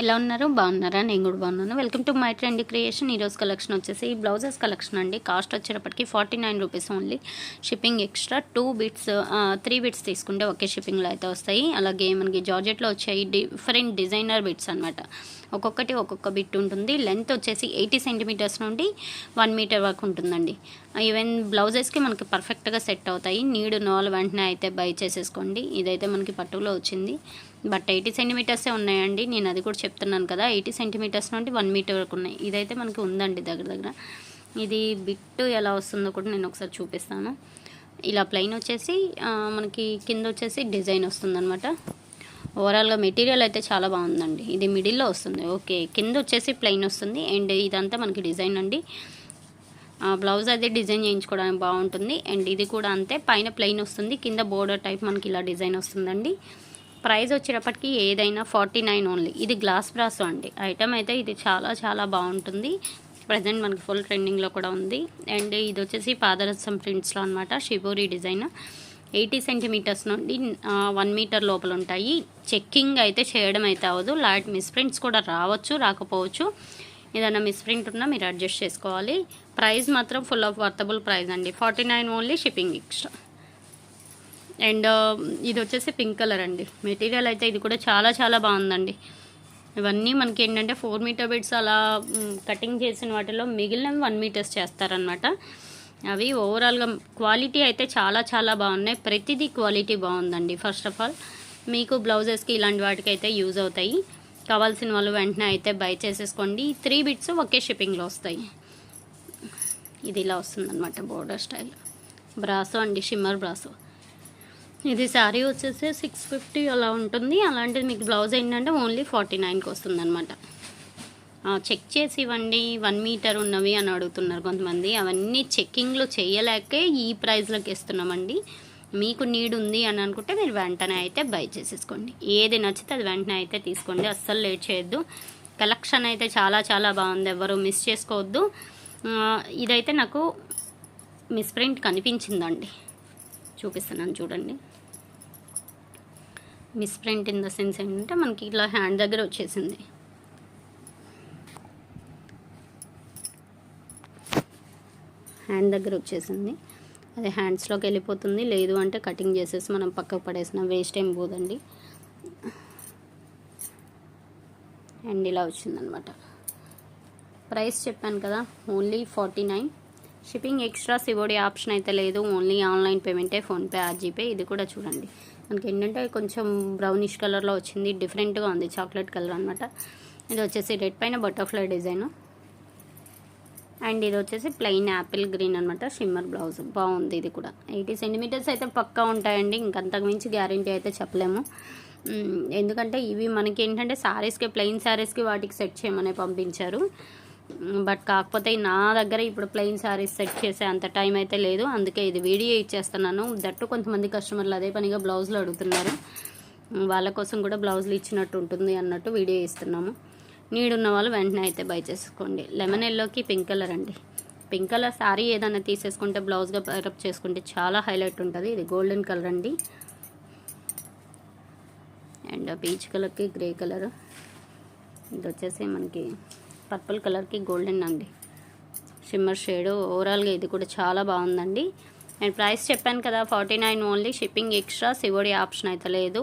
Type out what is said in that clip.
ఎలా ఉన్నారు? బాగున్నారా? నేను కూడా బాగున్నాను. Welcome to my trend creation ఈరోజు కలెక్షన్ వచ్చేసి బ్లౌజెస్ కలెక్షన్ అండి. కాస్ట్ వచ్చేటప్పటికి forty nine rupees only shipping extra two bits three bits తీసుకుంటే ఒకే షిప్పింగ్లో అయితే వస్తాయి. అలాగే మనకి జార్జెట్లో వచ్చాయి డిఫరెంట్ డిజైనర్ బిట్స్ అనమాట ఒక్కొక్కటి ఒక్కొక్క బిట్ ఉంటుంది. లెంత్ వచ్చేసి ఎయిటీ సెంటీమీటర్స్ నుండి వన్ మీటర్ వరకు ఉంటుందండి. ఈవెన్ బ్లౌజెస్కి మనకి పర్ఫెక్ట్గా సెట్ అవుతాయి. నీడు నోలు వెంటనే అయితే బై చేసేసుకోండి. ఇదైతే మనకి పట్టులో వచ్చింది. బట్ ఎయిటీ సెంటీమీటర్సే ఉన్నాయండి. నేను అది కూడా చెప్తున్నాను కదా. ఎయిటీ సెంటీమీటర్స్ నుండి వన్ మీటర్ వరకు ఉన్నాయి. ఇదైతే మనకి ఉందండి దగ్గర దగ్గర. ఇది బిట్ ఎలా వస్తుందో కూడా నేను ఒకసారి చూపిస్తాను. ఇలా ప్లెయిన్ వచ్చేసి మనకి కింద వచ్చేసి డిజైన్ వస్తుందన్నమాట. ఓవరాల్గా మెటీరియల్ అయితే చాలా బాగుందండి. ఇది మిడిల్లో వస్తుంది. ఓకే కింద వచ్చేసి ప్లెయిన్ వస్తుంది. అండ్ ఇదంతా మనకి డిజైన్ అండి. బ్లౌజ్ అయితే డిజైన్ చేయించుకోవడానికి బాగుంటుంది. అండ్ ఇది కూడా అంతే. పైన ప్లెయిన్ వస్తుంది. కింద బోర్డర్ టైప్ మనకి ఇలా డిజైన్ వస్తుందండి. ప్రైస్ వచ్చేటప్పటికి ఏదైనా ఫార్టీ నైన్ ఓన్లీ ఇది గ్లాస్ బ్రాస్ అండి. ఐటమ్ అయితే ఇది చాలా చాలా బాగుంటుంది. ప్రజెంట్ మనకి ఫుల్ ట్రెండింగ్లో కూడా ఉంది. అండ్ ఇది వచ్చేసి పాదరసం ప్రింట్స్లో అనమాట షిబోరి డిజైన్ ఎయిటీ సెంటీమీటర్స్ నుండి వన్ మీటర్ లోపల ఉంటాయి. చెక్కింగ్ అయితే చేయడం అయితే అవ్వదు. లాట్ మిస్ప్రింట్స్ కూడా రావచ్చు రాకపోవచ్చు. ఏదైనా మిస్ప్రింట్ ఉన్నా మీరు అడ్జస్ట్ చేసుకోవాలి. ప్రైస్ మాత్రం ఫుల్ ఆఫ్ వర్తబుల్ ప్రైస్ అండి. Forty nine only shipping extra. And ఇది వచ్చేసి పింక్ కలర్ అండి. మెటీరియల్ అయితే ఇది కూడా చాలా చాలా బాగుందండి. ఇవన్నీ మనకి ఏంటంటే ఫోర్ మీటర్ బిట్స్ అలా కటింగ్ చేసిన వాటిలో మిగిలినవి వన్ మీటర్స్ చేస్తారనమాట అవి ఓవరాల్గా క్వాలిటీ అయితే చాలా చాలా బాగున్నాయి. ప్రతిదీ క్వాలిటీ బాగుందండి. ఫస్ట్ ఆఫ్ ఆల్ మీకు బ్లౌజెస్కి ఇలాంటి వాటికి అయితే యూజ్ అవుతాయి. కావాల్సిన వాళ్ళు వెంటనే అయితే బై చేసేసుకోండి. త్రీ బిట్స్ ఒకే షిప్పింగ్లో వస్తాయి. ఇది ఇలా వస్తుందన్నమాట బోర్డర్ స్టైల్ బ్రాసో అండి షిమ్మర్ బ్రాసో ఇది శారీ వచ్చేసి సిక్స్ ఫిఫ్టీ అలా ఉంటుంది. అలాంటిది మీకు బ్లౌజ్ ఏంటంటే ఓన్లీ ఫార్టీ నైన్కి వస్తుందన్నమాట. చెక్ చేసి ఇవ్వండి వన్ మీటర్ ఉన్నవి అని అడుగుతున్నారు కొంతమంది. అవన్నీ చెక్కింగ్లు చేయలేకే ఈ ప్రైస్లోకి ఇస్తున్నామండి మీకు నీడ్ ఉంది అని అనుకుంటే మీరు వెంటనే అయితే బై చేసేసుకోండి. ఏది నచ్చితే అది వెంటనే అయితే తీసుకోండి. అస్సలు లేట్ చేయొద్దు. కలెక్షన్ అయితే చాలా చాలా బాగుంది. ఎవరు మిస్ చేసుకోవద్దు. ఇదైతే నాకు మిస్ప్రింట్ కనిపించిందండి. చూపిస్తున్నాను చూడండి. మిస్ప్రింట్ ఇన్ ద సెన్స్ ఏంటంటే మనకి ఇట్లా హ్యాండ్ దగ్గర వచ్చేసింది. హ్యాండ్ దగ్గర వచ్చేసింది. అది హ్యాండ్స్లోకి వెళ్ళిపోతుంది. లేదు అంటే కటింగ్ చేసేసి మనం పక్కకు పడేసిన వేస్ట్ ఏం పోదండి. అండ్ ఇలా వచ్చిందనమాట ప్రైస్ చెప్పాను కదా only forty nine shipping extra COD option అయితే లేదు. ఓన్లీ ఆన్లైన్ పేమెంటే ఫోన్పే ఆర్జీపే ఇది కూడా చూడండి. మనకి ఏంటంటే కొంచెం బ్రౌనిష్ కలర్లో వచ్చింది డిఫరెంట్గా ఉంది చాక్లెట్ కలర్ అనమాట ఇది వచ్చేసి రెడ్ పైన బటర్ఫ్లై డిజైన్ అండ్ ఇది వచ్చేసి ప్లెయిన్ యాపిల్ గ్రీన్ అనమాట షిమ్మర్ బ్లౌజ్. బాగుంది ఇది కూడా. ఎయిటీ సెంటీమీటర్స్ అయితే పక్కా ఉంటాయండి ఇంకంతకు మించి గ్యారంటీ అయితే చెప్పలేము. ఎందుకంటే ఇవి మనకి ఏంటంటే శారీస్కి ప్లెయిన్ శారీస్కి వాటికి సెట్ చేయమని పంపించారు. బట్ కాకపోతే నా దగ్గర ఇప్పుడు ప్లెయిన్ శారీస్ సెట్ చేసే అంత టైం అయితే లేదు. అందుకే ఇది వీడియో ఇచ్చేస్తున్నాను. దట్టు కొంతమంది కస్టమర్లు అదే పనిగా బ్లౌజులు అడుగుతున్నారు. వాళ్ళ కోసం కూడా బ్లౌజులు ఇచ్చినట్టు ఉంటుంది అన్నట్టు వీడియో ఇస్తున్నాము. నీడ్ ఉన్న వాళ్ళు వెంటనే అయితే బై చేసుకోండి. లెమన్ ఎల్లోకి పింక్ కలర్ అండి. పింక్ కలర్ శారీ ఏదైనా తీసేసుకుంటే బ్లౌజ్గా పేరప్ చేసుకుంటే చాలా హైలైట్ ఉంటుంది. ఇది గోల్డెన్ కలర్ అండి. అండ్ పీచ్ కలర్కి గ్రే కలర్. ఇది వచ్చేసి మనకి పర్పుల్ కలర్కి గోల్డెన్ అండి. షిమ్మర్ షేడ్ ఓవరాల్గా ఇది కూడా చాలా బాగుందండి. అండ్ ప్రైస్ చెప్పాను కదా forty nine only. Shipping extra COD option అయితే లేదు.